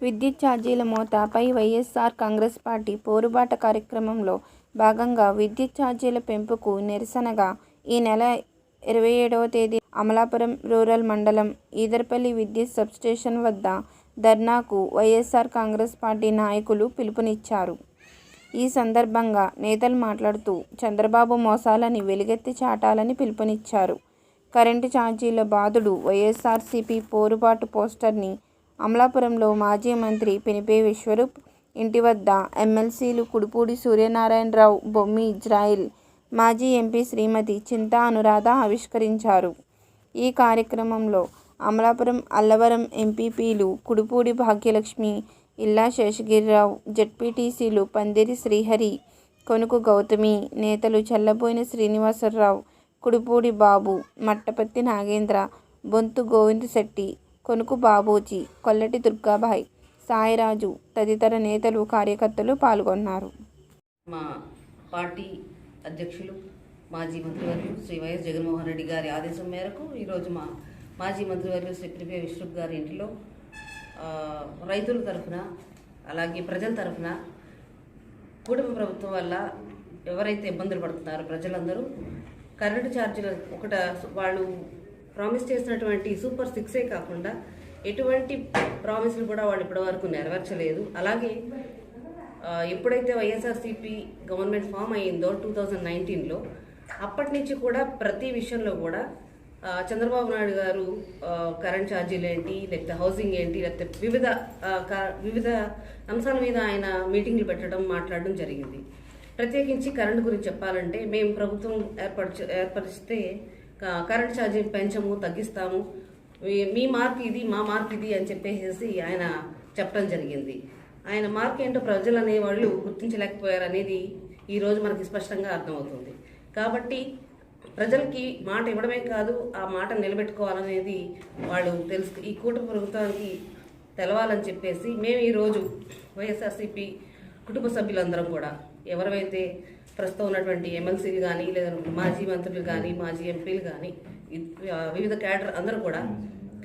విద్యుత్ ఛార్జీల మోతాపై వైఎస్ఆర్ కాంగ్రెస్ పార్టీ పోరుబాట కార్యక్రమంలో భాగంగా విద్యుత్ ఛార్జీల పెంపుకు నిరసనగా ఈ నెల ఇరవై ఏడవ తేదీ అమలాపురం రూరల్ మండలం ఈదర్పల్లి విద్యుత్ సబ్స్టేషన్ వద్ద ధర్నాకు వైఎస్ఆర్ కాంగ్రెస్ పార్టీ నాయకులు పిలుపునిచ్చారు. ఈ సందర్భంగా నేతలు మాట్లాడుతూ చంద్రబాబు మోసాలని వెలుగెత్తి చాటాలని పిలుపునిచ్చారు. కరెంటు ఛార్జీల బాధుడు వైఎస్ఆర్సీపీ పోరుబాటు పోస్టర్ని అమలాపురంలో మాజీ మంత్రి పినిపే విశ్వరూప్ ఇంటి వద్ద ఎమ్మెల్సీలు కుడుపూడి సూర్యనారాయణరావు బొమ్మి ఇజ్రాయిల్ మాజీ ఎంపీ శ్రీమతి చింతా అనురాధ ఆవిష్కరించారు. ఈ కార్యక్రమంలో అమలాపురం అల్లవరం ఎంపీపీలు కుడుపూడి భాగ్యలక్ష్మి ఇల్లా శేషగిరిరావు జడ్పీటీసీలు పందిరి శ్రీహరి కొనుకు గౌతమి నేతలు చల్లబోయిన శ్రీనివాసరావు కుడిపూడి బాబు మట్టపత్తి నాగేంద్ర బొంతు గోవింద్ శెట్టి కొనుకు బాబూజీ కొల్లటి దుర్గాబాయ్ సాయిరాజు తదితర నేతలు కార్యకర్తలు పాల్గొన్నారు. మా పార్టీ అధ్యక్షులు మాజీ మంత్రివర్యులు శ్రీ వైఎస్ జగన్మోహన్ రెడ్డి గారి ఆదేశం మేరకు ఈరోజు మా మాజీ మంత్రివర్యులు శ్రీ ప్రిపే విష్ణుప్ గారి ఇంటిలో రైతుల తరఫున అలాగే ప్రజల తరఫున కూటమి ప్రభుత్వం వల్ల ఎవరైతే ఇబ్బందులు పడుతున్నారో ప్రజలందరూ కరెంటు ఛార్జీలు ఒకట వాళ్ళు ప్రామిస్ చేసినటువంటి సూపర్ సిక్సే కాకుండా ఎటువంటి ప్రామిస్లు కూడా వాళ్ళు ఇప్పటివరకు నెరవేర్చలేదు. అలాగే ఎప్పుడైతే వైఎస్ఆర్సీపీ గవర్నమెంట్ ఫామ్ అయ్యిందో టూ థౌజండ్ నైన్టీన్లో అప్పటి నుంచి కూడా ప్రతి విషయంలో కూడా చంద్రబాబు నాయుడు గారు కరెంట్ ఛార్జీలు ఏంటి లేకపోతే హౌసింగ్ ఏంటి లేకపోతే వివిధ క- వివిధ అంశాల మీద ఆయన మీటింగ్లు పెట్టడం మాట్లాడడం జరిగింది. ప్రత్యేకించి కరెంట్ గురించి చెప్పాలంటే మేము ప్రభుత్వం ఏర్పరచ ఏర్పరిస్తే కరెంట్ ఛార్జీ పెంచము తగ్గిస్తాము. మీ- మీ మార్క్ ఇది మా మార్క్ ఇది అని చెప్పేసి ఆయన చెప్పడం జరిగింది. ఆయన మార్క్ ఏంటో ప్రజలు అనేవాళ్ళు గుర్తించలేకపోయారు అనేది ఈ రోజు మనకి స్పష్టంగా అర్థమవుతుంది. కాబట్టి ప్రజలకి మాట ఇవ్వడమే కాదు ఆ మాట నిలబెట్టుకోవాలనేది వాళ్ళు తెలుసు. ఈ కూటమి ప్రభుత్వానికి తెలవాలని చెప్పేసి మేము ఈరోజు వైఎస్ఆర్సీపీ కుటుంబ సభ్యులందరం కూడా ఎవరైతే ప్రస్తుతం ఉన్నటువంటి ఎమ్మెల్సీలు కానీ లేదా మాజీ మంత్రులు కానీ మాజీ ఎంపీలు కానీ వివిధ క్యాడర్ అందరూ కూడా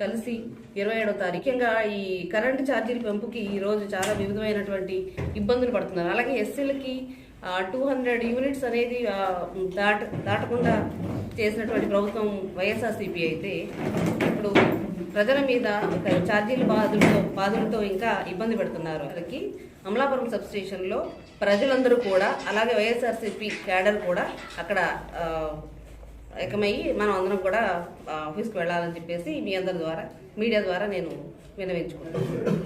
కలిసి ఇరవై ఏడో తారీఖు ముఖ్యంగా ఈ కరెంటు ఛార్జీల పెంపుకి ఈ రోజు చాలా వివిధమైనటువంటి ఇబ్బందులు పడుతున్నారు. అలాగే ఎస్సీలకి టూ హండ్రెడ్ యూనిట్స్ అనేది దాట దాటకుండా చేసినటువంటి ప్రభుత్వం వైఎస్ఆర్సీపీ అయితే ఇప్పుడు ప్రజల మీద ఛార్జీల బాధలతో బాధలతో ఇంకా ఇబ్బంది పెడుతున్నారు. వాళ్ళకి అమలాపురం సబ్ స్టేషన్లో ప్రజలందరూ కూడా అలాగే వైఎస్ఆర్సీపీ క్యాడర్ కూడా అక్కడ ఏకమయ్యి మనం అందరం కూడా ఆఫీస్కి వెళ్ళాలని చెప్పేసి మీ అందరి ద్వారా మీడియా ద్వారా నేను వినవించుకుంటాను